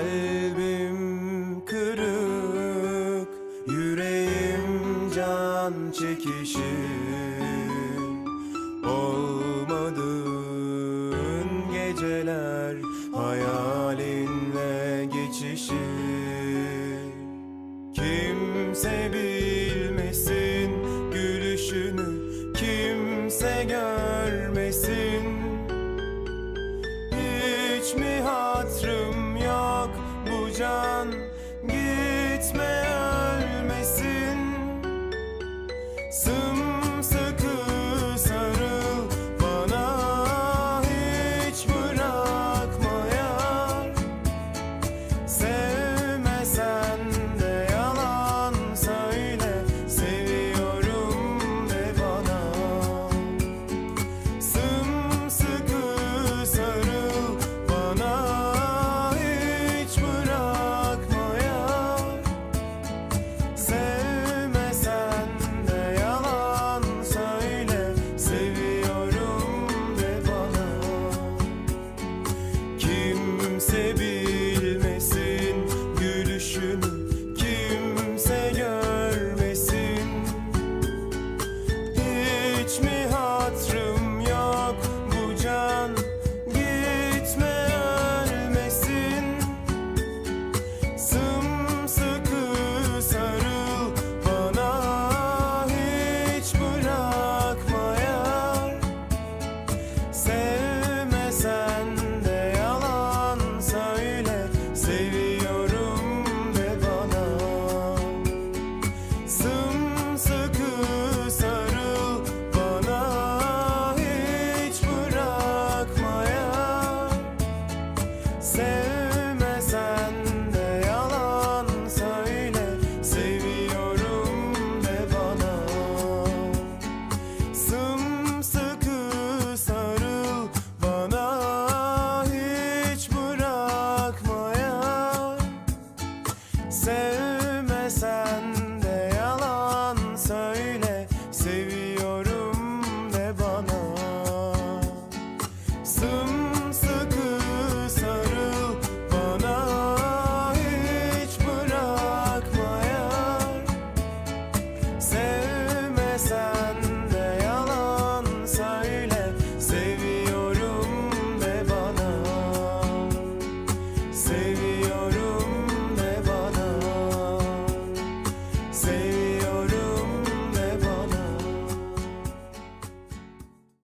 Kalbim kırık, yüreğim can çekişir Olmadığın geceler hayalinle geçişir Kimse bir can Gitme ölmesin. Sığ Sen